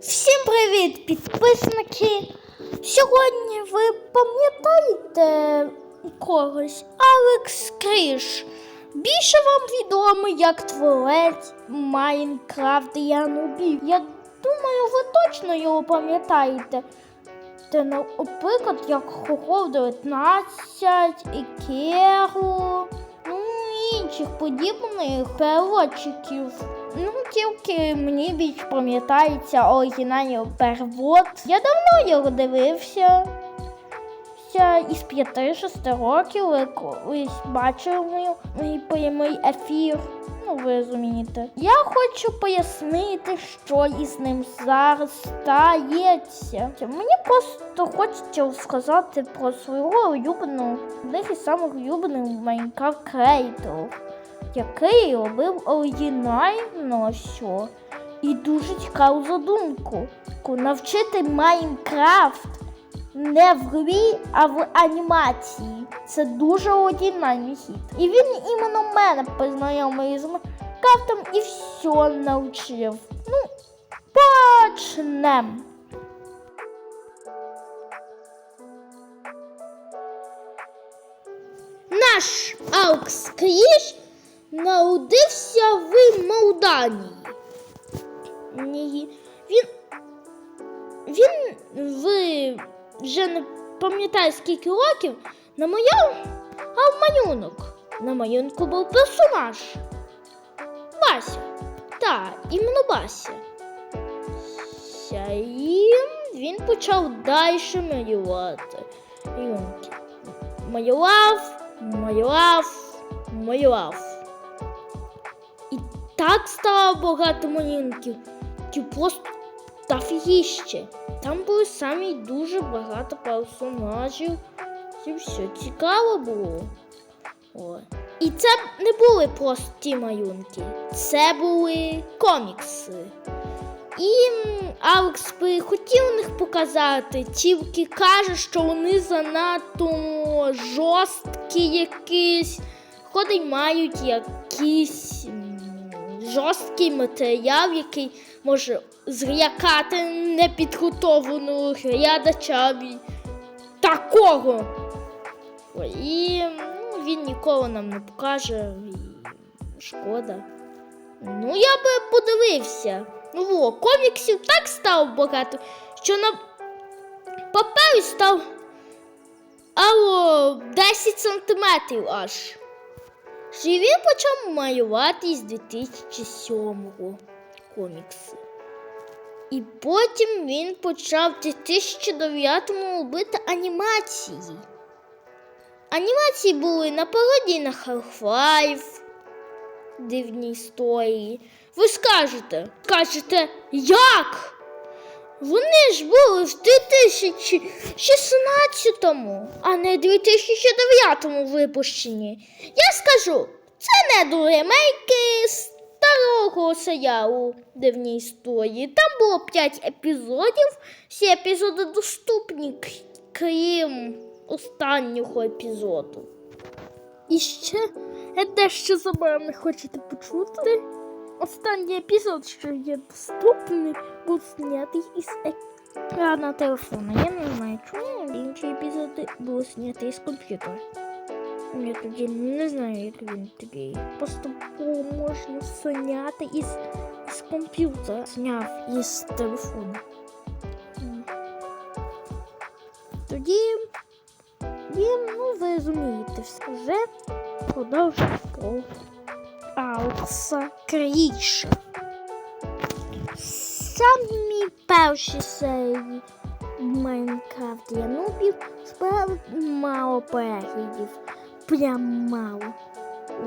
Всім привіт, підписники! Сьогодні ви пам'ятаєте когось Алекс Кріш. Більше вам відомий як творець Майнкрафт Янубі. Я думаю, ви точно його пам'ятаєте. Та, наприклад, як Хохов 19 і Керу, ну інших подібних переводчиків. Ну, тільки мені більш пам'ятається оригінальний перевод. Я давно його дивився. Ще Із 5-6 років ви колись бачили мій прямий ефір. Ну, ви розумієте. Я хочу пояснити, що із ним зараз стається. Мені просто хочеться сказати про свого улюбленого, одних із самих улюблених Майнкрафт креаторів, який робив оригінально що. І дуже цікаву задумку. Навчити Майнкрафт не в грі, а в анімації. Це дуже оригінальний хід. І він іменно мене познайомив з Майнкрафтом і все навчив. Ну, почнемо. Наш Аукс Кріш народився в Молданії. Ні, Він він ви вже не пам'ятаю скільки років намалював малюнок. На малюнку був персонаж. Бася. Так, іменно Бася. І він почав далі малювати. Малював, малював, малював. І так стало багато малюнків. Просто Тафігіще. Там були самі дуже багато персонажів. І все цікаво було. О. І це не були прості малюнки, це були комікси. І Алекс би хотів них показати, тільки каже, що вони занадто жорсткі якісь, ходить мають якийсь жорсткий матеріал, який може злякати непідготовленого глядача такого. І ну, він ніколи нам не покаже. І шкода. Ну, я би подивився. Ну, о, коміксів так стало багато, що на папері став алло, 10 сантиметрів аж. І він почав малювати з 2007-го комікси. І потім він почав в 2009-му робити анімації. Анімації були на пародії на Half-Life, дивні історії. Ви скажете, кажете, як? Вони ж були в 2016-му, а не 2009-му випущені. Я скажу, це не до ремейки старого серіалу дивні історії. Там було 5 епізодів. Всі епізоди доступні, крім останнього епізоду. І ще я дещо забавне хочете почути. Останній епізод, що є доступний, був знятий із екрана телефона. Я не знаю, чому інші епізоди були зняті з комп'ютера. Я тоді не знаю, як він такий. Просто можна зняти із, із комп'ютера. Зняв із телефону. Тоді, тоді, ну, ви розумієте, все вже продовжуємо про Алекса Кріша. Самі перші серії Майнкрафт Янубів збирали мало переглядів. Прям мало.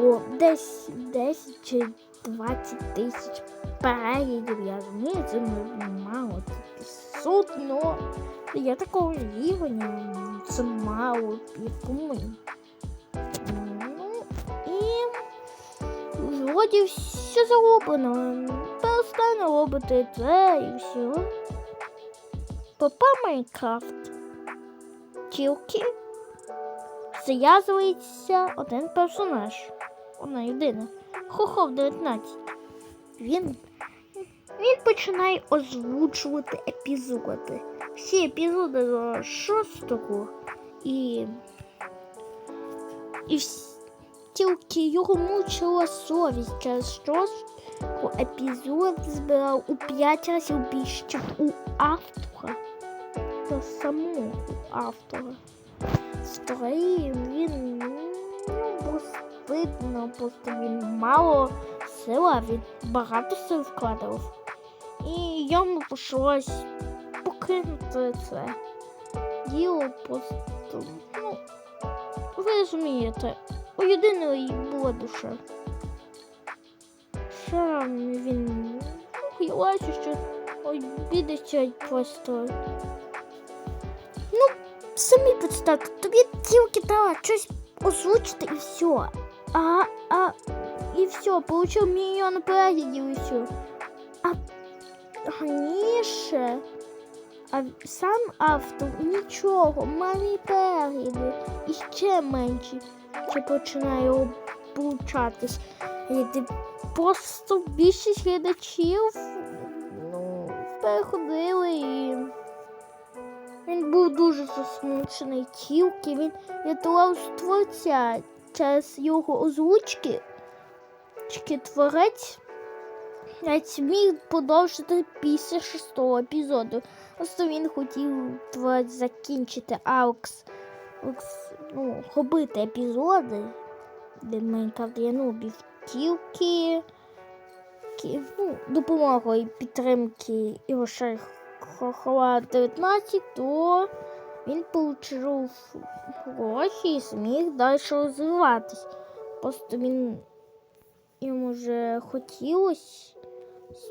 О, десь 10 чи 20 тисяч переглядів, я розумію, це не мало. Це сутно. Я такого рівня, це мало, як ми. Ну, і вроді все зароблено. Перестане робити це і все. Папа Майнкрафт. Тільки Зв'язується один персонаж. Вона єдина. Хохов 19. Він він починає озвучувати епізоди. Всі епізоди до шостого і. І тільки його мучила совість через бо епізод збирав у п'ять разів більше, у автора. Та самого автора. Старий він ну, видно, просто він мало сила, він багато сил вкладав. І йому прийшлось покинути це діло просто. Ну, ви розумієте, у єдиної була душа. Що він ну, я бачу, що обідеться просто. Ну, самі представте, тобі тільки дала щось озвучити і все. А, а, і все, получив мільйон переглядів і все. А раніше, а сам автор нічого, малі перегляди і ще менші, що починає получатись. Просто більшість глядачів ну, переходили і. Він був дуже засмучений, тільки він рятував творця через його озвучки. Творець навіть міг продовжити після шостого епізоду. Просто він хотів творець закінчити Аукс, Аукс ну, робити епізоди, де Майнкрафт є нубів тільки ну, допомогою підтримки грошей Хохола 19, то він отримав гроші і зміг далі розвиватись. Просто він йому вже хотілося,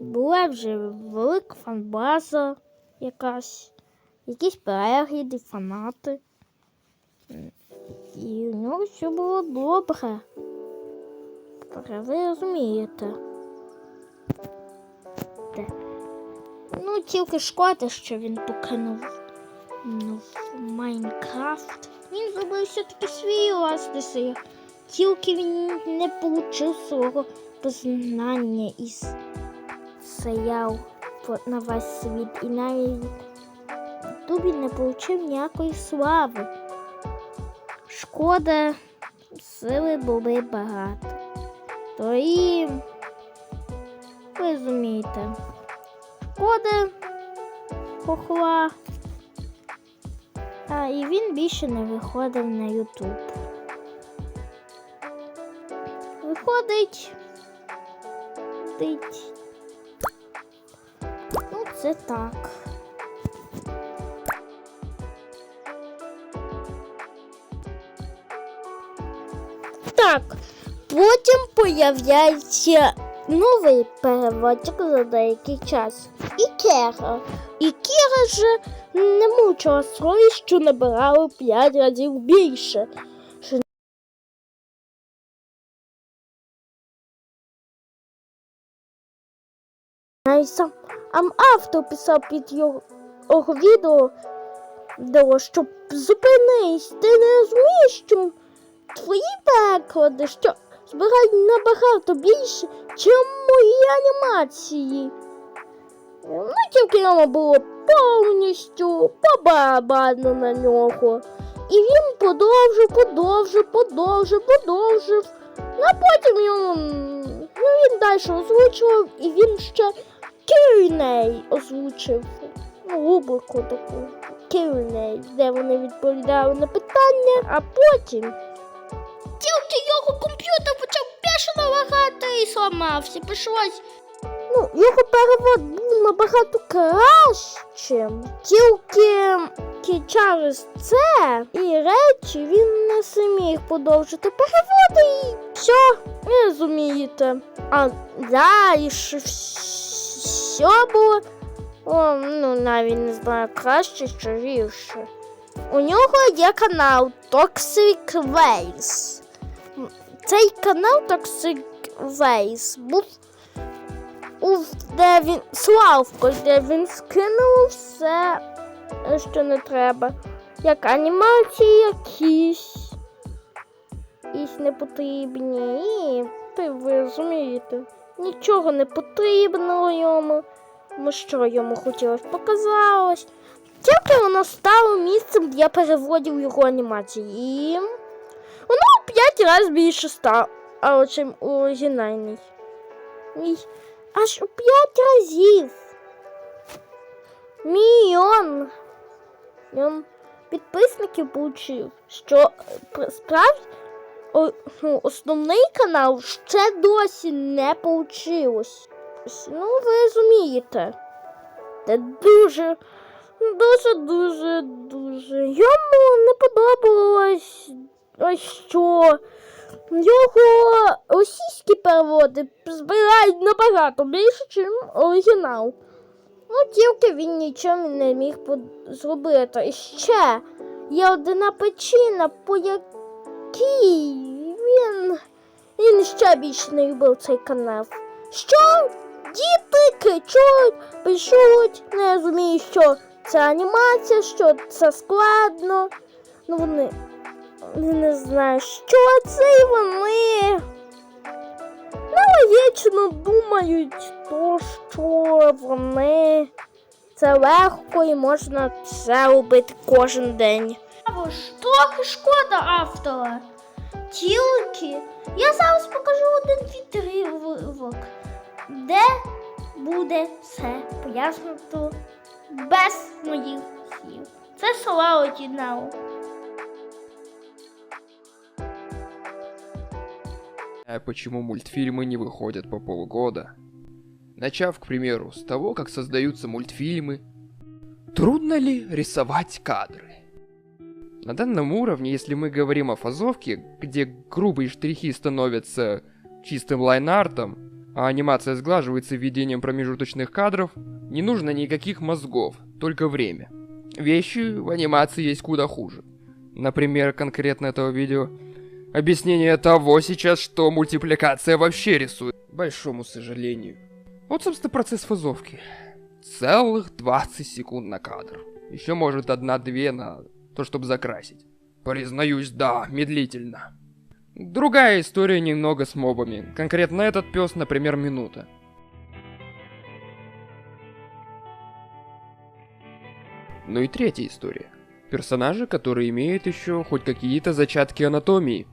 була вже велика фанбаза якась, якісь перегляди, фанати. І у нього все було. Добре, ви розумієте. Ну, тільки шкода, що він покинув ну, Майнкрафт. Він зробив все-таки свій власний свій. Тільки він не отримав свого познання із сияв на весь світ. І навіть він не отримав ніякої слави. Шкода, сили були багато. То і ви розумієте. Шкода хохла. А і він більше не виходив на Ютуб. Виходить. Виходить. Ну, це так. Так, потім появляється новий переводчик за деякий час. І Кера. І Кера ж не мучила совість, що набирала 5 разів більше. Що Навіть сам ам автор писав під його, відео, відео, що зупинись, ти не розумієш, що твої переклади, що збирають набагато більше, чим мої анімації. Ну, тільки йому було повністю побабано на нього. І він подовжив, подовжив, подовжив, подовжив. Ну, а потім йому ну, він далі озвучував, і він ще Кірней озвучив. Ну, рубрику таку Кірней, де вони відповідали на питання, а потім. Тільки його комп'ютер почав бешено лагати і сламався. Прийшлось Ну, його перевод був набагато кращим. Тільки ті- через це і речі він не зміг подовжити переводи і все, ви розумієте. А далі все було. О, ну, навіть не знаю, краще чи гірше. У нього є канал Toxic Ways. Цей канал Toxic у де він Славко, де він скинув все, що не треба. Як анімації якісь. Якісь непотрібні. І ти ви розумієте, нічого не потрібно йому. Ну що йому хотілося показалось. Тільки воно стало місцем для переводів його анімації. І воно 5 разів більше стало, чим оригінальний. І аж у 5 разів. Мільйон. Мільйон підписників получив, що справді о, ну, основний канал ще досі не получилось. Ну, ви розумієте. Це дуже, дуже, дуже, дуже. Йому не подобалось ось що. Його російські переводи збирають набагато більше, ніж оригінал. Ну, тільки він нічого не міг зробити. І ще є одна причина, по якій він, він ще більше не любив цей канал. Що? Діти кричуть, пишуть, не розуміють, що це анімація, що це складно. Ну вони не знають, що це і вони. Нелогічно думають, то, що вони це легко і можна це робити кожен день. Або Що шкода автора. Тільки я зараз покажу один відривок де буде все пояснено без моїх слів. Це слова оригіналу. А почему мультфильмы не выходят по полгода? Начав, к примеру, с того, как создаются мультфильмы, трудно ли рисовать кадры? На данном уровне, если мы говорим о фазовке, где грубые штрихи становятся чистым лайнартом, а анимация сглаживается введением промежуточных кадров, не нужно никаких мозгов, только время. Вещи в анимации есть куда хуже. Например, конкретно этого видео объяснение того сейчас, что мультипликация вообще рисует. Большому сожалению. Вот, собственно, процесс фазовки. Целых 20 секунд на кадр. Еще может одна-две на то, чтобы закрасить. Признаюсь, да, медлительно. Другая история немного с мобами. Конкретно этот пес, например, минута. Ну и третья история. Персонажи, которые имеют еще хоть какие-то зачатки анатомии.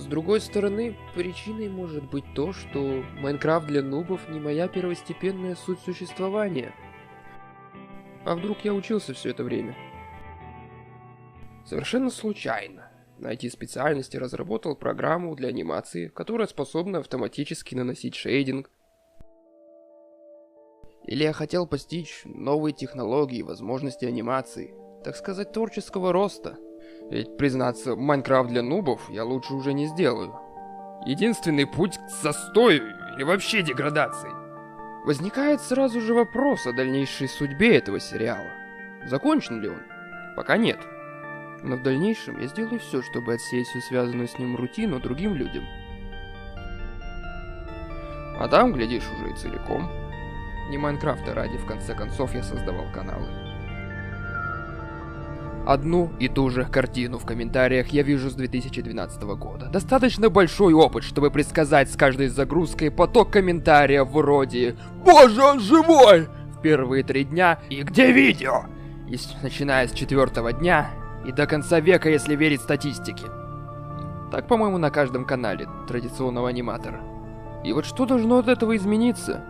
С другой стороны, причиной может быть то, что Майнкрафт для нубов не моя первостепенная суть существования. А вдруг я учился все это время? Совершенно случайно на IT-специальности разработал программу для анимации, которая способна автоматически наносить шейдинг. Или я хотел постичь новые технологии и возможности анимации, так сказать, творческого роста. Ведь, признаться, Майнкрафт для нубов я лучше уже не сделаю. Единственный путь к застою или вообще деградации. Возникает сразу же вопрос о дальнейшей судьбе этого сериала. Закончен ли он? Пока нет. Но в дальнейшем я сделаю все, чтобы отсеять всю связанную с ним рутину другим людям. А там, глядишь, уже и целиком. Не Майнкрафта ради, в конце концов, я создавал каналы. Одну и ту же картину в комментариях я вижу с 2012 года. Достаточно большой опыт, чтобы предсказать с каждой загрузкой поток комментариев вроде «Боже, он живой!» в первые три дня и «Где видео?» И начиная с четвертого дня, и до конца века, если верить статистике. Так, по-моему, на каждом канале традиционного аниматора. И вот что должно от этого измениться?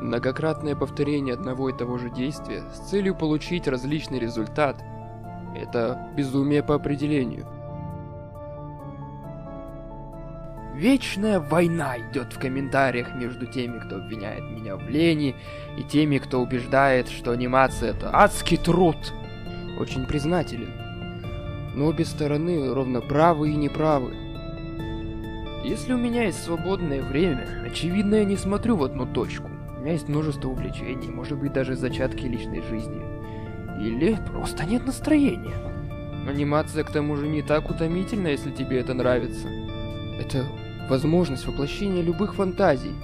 Многократное повторение одного и того же действия с целью получить различный результат – это безумие по определению. Вечная война идет в комментариях между теми, кто обвиняет меня в лени, и теми, кто убеждает, что анимация это адский труд – очень признателен. Но обе стороны ровно правы и неправы. Если у меня есть свободное время, очевидно, я не смотрю в одну точку. У меня есть множество увлечений, может быть даже зачатки личной жизни. Или просто нет настроения. Анимация к тому же не так утомительна, если тебе это нравится. Это возможность воплощения любых фантазий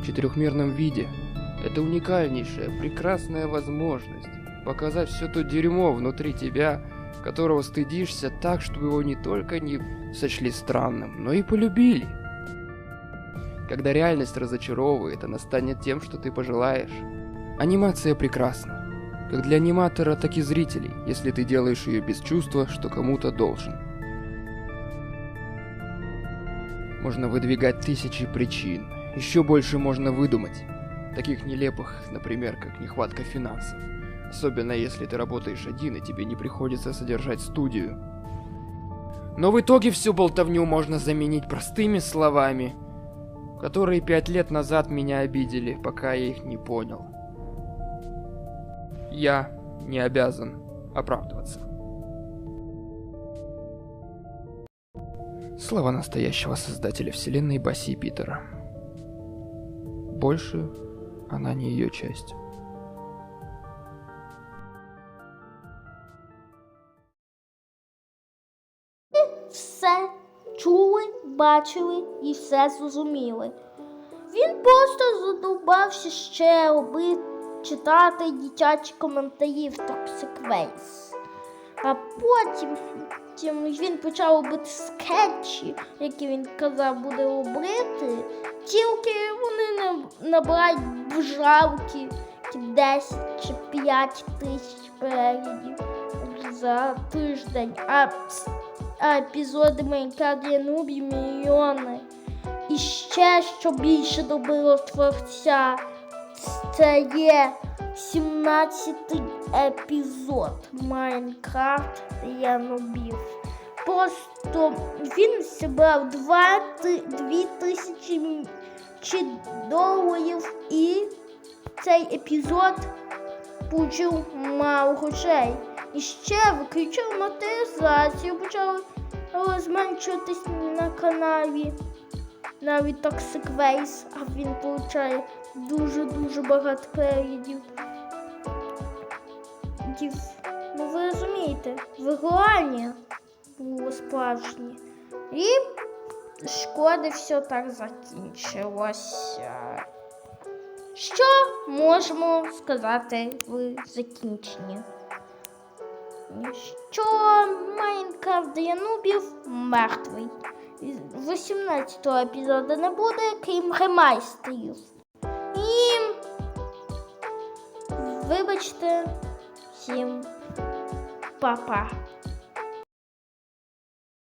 в четырехмерном виде. Это уникальнейшая, прекрасная возможность показать все то дерьмо внутри тебя, которого стыдишься так, чтобы его не только не сочли странным, но и полюбили. Когда реальность разочаровывает, она станет тем, что ты пожелаешь. Анимация прекрасна. Как для аниматора, так и зрителей, если ты делаешь ее без чувства, что кому-то должен. Можно выдвигать тысячи причин. Еще больше можно выдумать. Таких нелепых, например, как нехватка финансов. Особенно если ты работаешь один и тебе не приходится содержать студию. Но в итоге всю болтовню можно заменить простыми словами, которые пять лет назад меня обидели, пока я их не понял Я не обязан оправдываться. Слова настоящего создателя вселенной Баси Питера. Больше она не ее часть. все чули, бачили і все зрозуміли. Він просто задовбався ще робити, читати дитячі коментарі в Токсиквейс. А потім, потім він почав робити скетчі, які він казав буде робити, тільки вони набирають жалкі 10 чи 5 тисяч переглядів за тиждень. А а епізоди Майнкрафт для нубів мільйони. І ще що більше добило творця, це є 17 епізод Майнкрафт для нубів. Просто він зібрав 2 дві тисячі доларів і цей епізод получив мало грошей. І ще виключив монетизацію, почав зменшуватись на каналі. Навіть Toxic Waste, а він получає дуже-дуже багато переглядів. Дів- Ну ви розумієте, вигорання було справжнє. І шкода все так закінчилося. Що можемо сказати в закінченні? Що Майнкрафт для нубів мертвий. 18-го епізоду не буде, крім ремайстерів. Вибачте всім па-па.